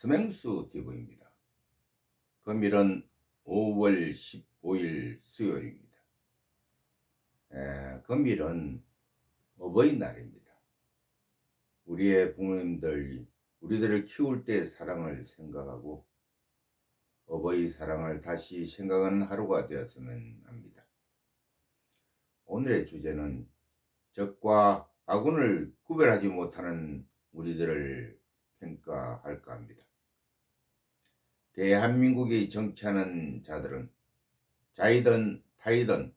스맹수 TV입니다. 금일은 5월 15일 수요일입니다. 에, 금일은 어버이날입니다. 우리의 부모님들, 우리들을 키울 때 사랑을 생각하고 어버이 사랑을 다시 생각하는 하루가 되었으면 합니다. 오늘의 주제는 적과 아군을 구별하지 못하는 우리들을 평가할까 합니다. 대한민국이 정치하는 자들은 자이든 타이든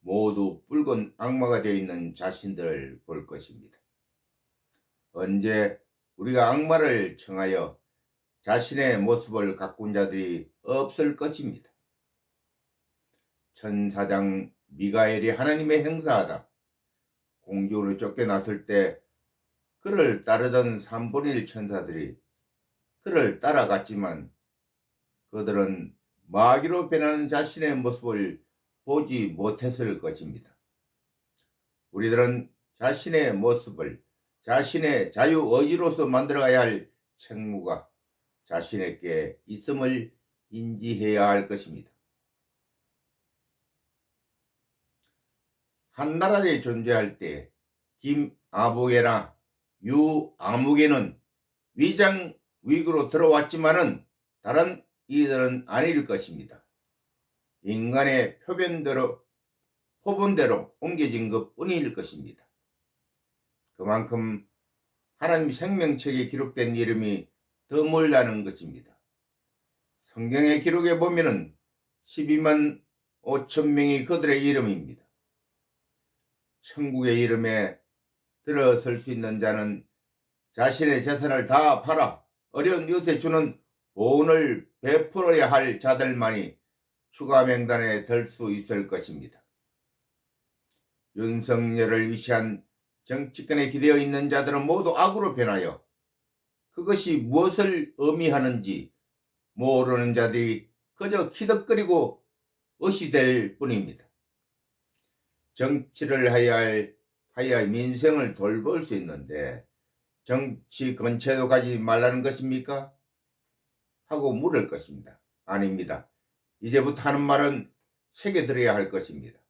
모두 붉은 악마가 되어 있는 자신들을 볼 것입니다. 언제 우리가 악마를 청하여 자신의 모습을 가꾼 자들이 없을 것입니다. 천사장 미가엘이 하나님의 행사하다 공중으로 쫓겨났을 때 그를 따르던 삼분일 천사들이 그를 따라갔지만 그들은 마귀로 변하는 자신의 모습을 보지 못했을 것입니다. 우리들은 자신의 모습을 자신의 자유 의지로서 만들어가야 할 책무가 자신에게 있음을 인지해야 할 것입니다. 한 나라에 존재할 때 김아무개나 유아무개는 위장 위구로 들어왔지만은 다른 이들은 아닐 것입니다. 인간의 표변대로 포본대로 옮겨진 것 뿐일 것입니다. 그만큼 하나님 생명책에 기록된 이름이 드물다는 것입니다. 성경의 기록에 보면은 12만 5천 명이 그들의 이름입니다. 천국의 이름에 들어설 수 있는 자는 자신의 재산을 다 팔아 어려운 이웃에 주는 보온을 베풀어야 할 자들만이 추가 명단에 들 수 있을 것입니다. 윤석열을 위시한 정치권에 기대어 있는 자들은 모두 악으로 변하여 그것이 무엇을 의미하는지 모르는 자들이 그저 키득거리고 의시될 뿐입니다. 정치를 해야 할, 하여 민생을 돌볼 수 있는데 정치 근처에도 가지 말라는 것입니까? 하고 물을 것입니다. 아닙니다. 이제부터 하는 말은 새겨 들어야 할 것입니다.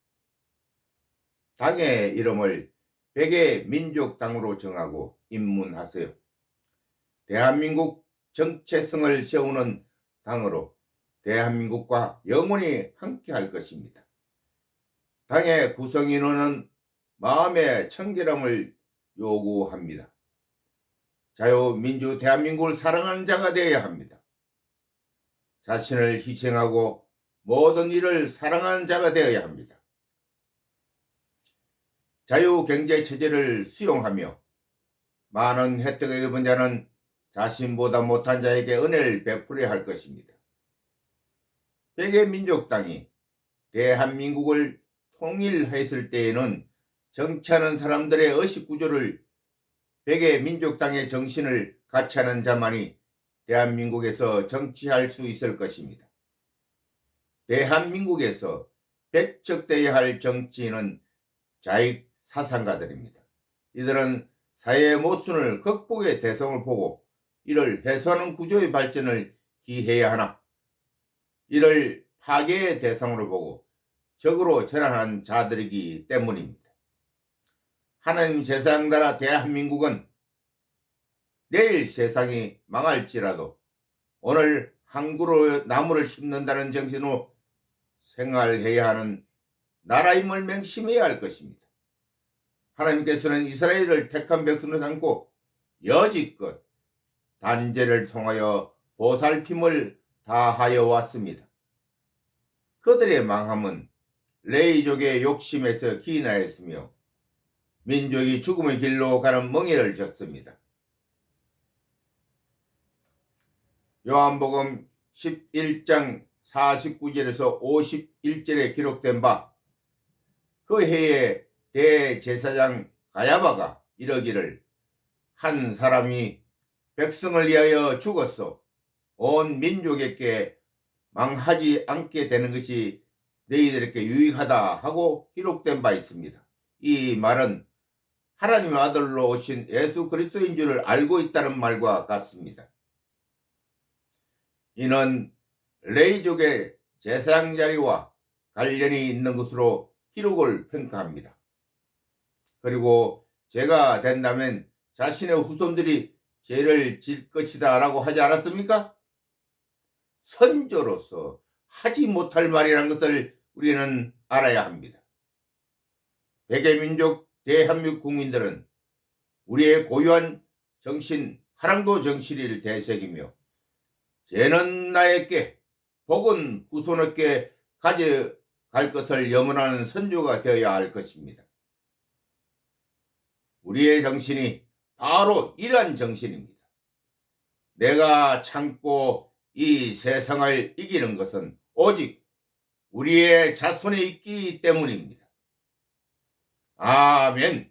당의 이름을 백의 민족당으로 정하고 입문하세요. 대한민국 정체성을 세우는 당으로 대한민국과 영원히 함께 할 것입니다. 당의 구성인원은 마음의 청결함을 요구합니다. 자유민주 대한민국을 사랑하는 자가 되어야 합니다. 자신을 희생하고 모든 일을 사랑하는 자가 되어야 합니다. 자유경제체제를 수용하며 많은 혜택을 입은 자는 자신보다 못한 자에게 은혜를 베풀어야 할 것입니다. 백의민족당이 대한민국을 통일했을 때에는 정치하는 사람들의 의식 구조를 백의 민족당의 정신을 같이 하는 자만이 대한민국에서 정치할 수 있을 것입니다. 대한민국에서 배척되어야 할 정치인은 자익 사상가들입니다. 이들은 사회의 모순을 극복의 대성을 보고 이를 해소하는 구조의 발전을 기해야 하나 이를 파괴의 대상으로 보고 적으로 전환한 자들이기 때문입니다. 하나님 세상 나라 대한민국은 내일 세상이 망할지라도 오늘 항구로 나무를 심는다는 정신으로 생활해야 하는 나라임을 맹심해야 할 것입니다. 하나님께서는 이스라엘을 택한 백성으로 삼고 여지껏 단죄를 통하여 보살핌을 다하여 왔습니다. 그들의 망함은 레이족의 욕심에서 기인하였으며 민족이 죽음의 길로 가는 멍에를 졌습니다. 요한복음 11장 49절에서 51절에 기록된 바 그 해에 대제사장 가야바가 이러기를 한 사람이 백성을 위하여 죽었어 온 민족에게 망하지 않게 되는 것이 너희들에게 유익하다 하고 기록된 바 있습니다. 이 말은 하나님의 아들로 오신 예수 그리스도인 줄을 알고 있다는 말과 같습니다. 이는 레이족의 제사장 자리와 관련이 있는 것으로 기록을 평가합니다. 그리고 제가 된다면 자신의 후손들이 죄를 질 것이다 라고 하지 않았습니까? 선조로서 하지 못할 말이라는 것을 우리는 알아야 합니다. 백의민족 대한민국 국민들은 우리의 고유한 정신, 하랑도 정신을 대색이며 죄는 나에게 복은 후손에게 가져갈 것을 염원하는 선조가 되어야 할 것입니다. 우리의 정신이 바로 이러한 정신입니다. 내가 참고 이 세상을 이기는 것은 오직 우리의 자손에 있기 때문입니다. 아멘.